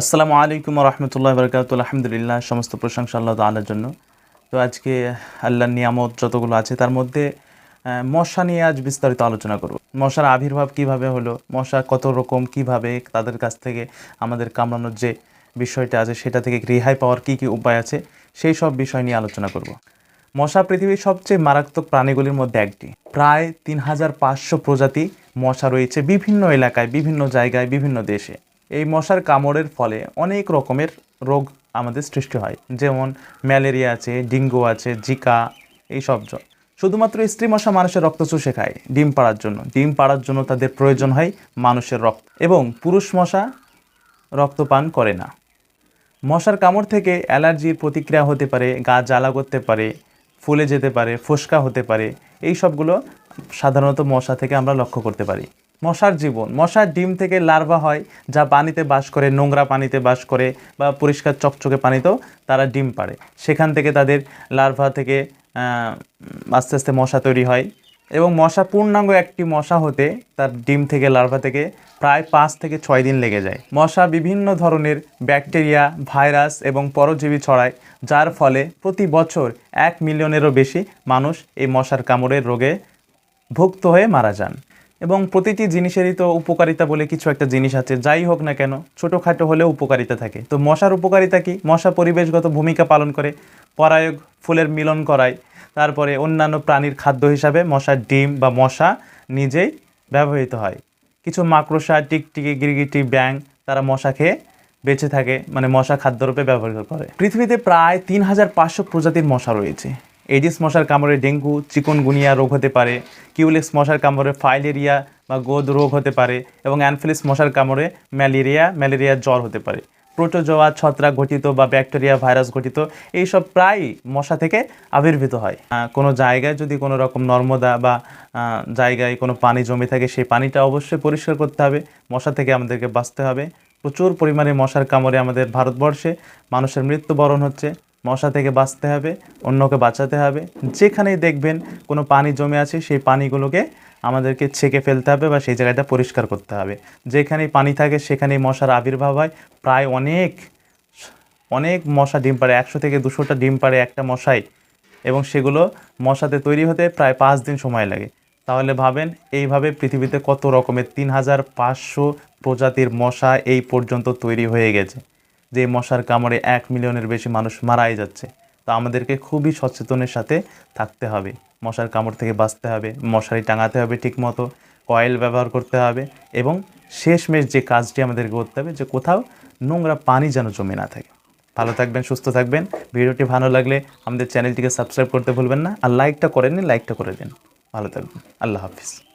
আসসালামু আলাইকুম রহমতুল্লাহ বরকাত আলহামদুলিল্লাহ, সমস্ত প্রশংসা আল্লাহ তাল্লার জন্য। তো আজকে আল্লাহর নিয়ামত যতগুলো আছে, তার মধ্যে মশা নিয়ে আজ বিস্তারিত আলোচনা করব। মশার আবির্ভাব কীভাবে হলো, মশা কত রকম কীভাবে তাদের কাছ থেকে আমাদের কামড়ানোর যে বিষয়টা আছে, সেটা থেকে রেহাই পাওয়ার কি কি উপায় আছে, সেই সব বিষয় নিয়ে আলোচনা করব। মশা পৃথিবীর সবচেয়ে মারাত্মক প্রাণীগুলির মধ্যে একটি। প্রায় তিন হাজার পাঁচশো প্রজাতি মশা রয়েছে বিভিন্ন এলাকায়, বিভিন্ন জায়গায়, বিভিন্ন দেশে। এই মশার কামড়ের ফলে অনেক রকমের রোগ আমাদের সৃষ্টি হয়। যেমন ম্যালেরিয়া আছে, ডেঙ্গু আছে, জিকা এইসব শুধুমাত্র স্ত্রী মশা মানুষের রক্ত চুষে খায় ডিম পাড়ার জন্য। ডিম পাড়ার জন্য তাদের প্রয়োজন হয় মানুষের রক্ত এবং পুরুষ মশা রক্তপান করে না। মশার কামড় থেকে অ্যালার্জির প্রতিক্রিয়া হতে পারে, গা জ্বালা করতে পারে, ফুলে যেতে পারে, ফোসকা হতে পারে, এই সবগুলো সাধারণত মশা থেকে আমরা লক্ষ্য করতে পারি। মশার জীবন। মশার ডিম থেকে লার্ভা হয়, যা পানিতে বাস করে, নোংরা পানিতে বাস করে বা পরিষ্কার চকচকে পানিতেও তারা ডিম পাড়ে। সেখান থেকে তাদের লার্ভা থেকে আস্তে আস্তে মশা তৈরি হয় এবং মশা পূর্ণাঙ্গ একটি মশা হতে তার ডিম থেকে, লার্ভা থেকে প্রায় পাঁচ থেকে ছয় দিন লেগে যায়। মশা বিভিন্ন ধরনের ব্যাকটেরিয়া, ভাইরাস এবং পরজীবী ছড়ায়, যার ফলে প্রতি বছর এক মিলিয়নেরও বেশি মানুষ এই মশার কামড়ের রোগে ভুক্ত হয়ে মারা যান। এবং প্রতিটি জিনিসেরই তো উপকারিতা বলে কিছু একটা জিনিস আছে, যাই হোক না কেন, ছোটোখাটো হলেও উপকারিতা থাকে। তো মশার উপকারিতা কি? মশা পরিবেশগত ভূমিকা পালন করে, পরায়ক ফুলের মিলন করায়, তারপরে অন্যান্য প্রাণীর খাদ্য হিসাবে মশার ডিম বা মশা নিজেই ব্যবহৃত হয়। কিছু মাকড়সা, টিকটিকি, গিরগিটি ব্যাং তারা মশা খেয়ে বেঁচে থাকে মানে মশা খাদ্যরূপে ব্যবহার করে। পৃথিবীতে প্রায় তিন হাজার পাঁচশো প্রজাতির মশা রয়েছে। এডিস মশার কামড়ে ডেঙ্গু, চিকনগুনিয়া রোগ হতে পারে, কিউলেক্স মশার কামড়ে ফাইলেরিয়া বা গোদ রোগ হতে পারে এবং অ্যানফিলিস মশার কামড়ে ম্যালেরিয়া ম্যালেরিয়া জ্বর হতে পারে। প্রোটোজোয়া, ছত্রাক ঘটিত বা ব্যাকটেরিয়া, ভাইরাস ঘটিত, এইসব প্রায় মশা থেকে আবির্ভূত হয়। কোনো জায়গায় যদি কোনো রকম নর্মদা বা জায়গায় কোনো পানি জমে থাকে, সেই পানিটা অবশ্যই পরিষ্কার করতে হবে। মশা থেকে আমাদেরকে বাঁচতে হবে। প্রচুর পরিমাণে মশার কামড়ে আমাদের ভারতবর্ষে মানুষের মৃত্যুবরণ হচ্ছে। মশা থেকে বাঁচতে হবে, অন্যকে বাঁচাতে হবে। যেখানেই দেখবেন কোনো পানি জমে আছে, সেই পানিগুলোকে আমাদেরকে ছেঁকে ফেলতে হবে বা সেই জায়গাটা পরিষ্কার করতে হবে। যেখানেই পানি থাকে, সেখানেই মশার আবির্ভাব হয়। প্রায় অনেক অনেক মশা ডিম পাড়ে, একশো থেকে দুশোটা ডিম পাড়ে একটা মশাই। এবং সেগুলো মশাতে তৈরি হতে প্রায় পাঁচ দিন সময় লাগে। তাহলে ভাবেন, এইভাবে পৃথিবীতে কত রকমের তিন হাজার পাঁচশো প্রজাতির মশা এই পর্যন্ত তৈরি হয়ে গেছে। যে মশার কামড়ে এক মিলিয়নের বেশি মানুষ মারাই যাচ্ছে। তো আমাদেরকে খুবই সচেতনের সাথে থাকতে হবে। মশার কামড় থেকে বাঁচতে হবে, মশারি টাঙাতে হবে ঠিকমতো, কয়েল ব্যবহার করতে হবে এবং শেষমেশ যে কাজটি আমাদেরকে করতে হবে যে কোথাও নোংরা পানি যেন জমে না থাকে। ভালো থাকবেন, সুস্থ থাকবেন। ভিডিওটি ভালো লাগলে আমাদের চ্যানেলটিকে সাবস্ক্রাইব করতে ভুলবেন না। আর লাইকটা করেননি, লাইকটা করে দিন। ভালো থাকবেন। আল্লাহ হাফিজ।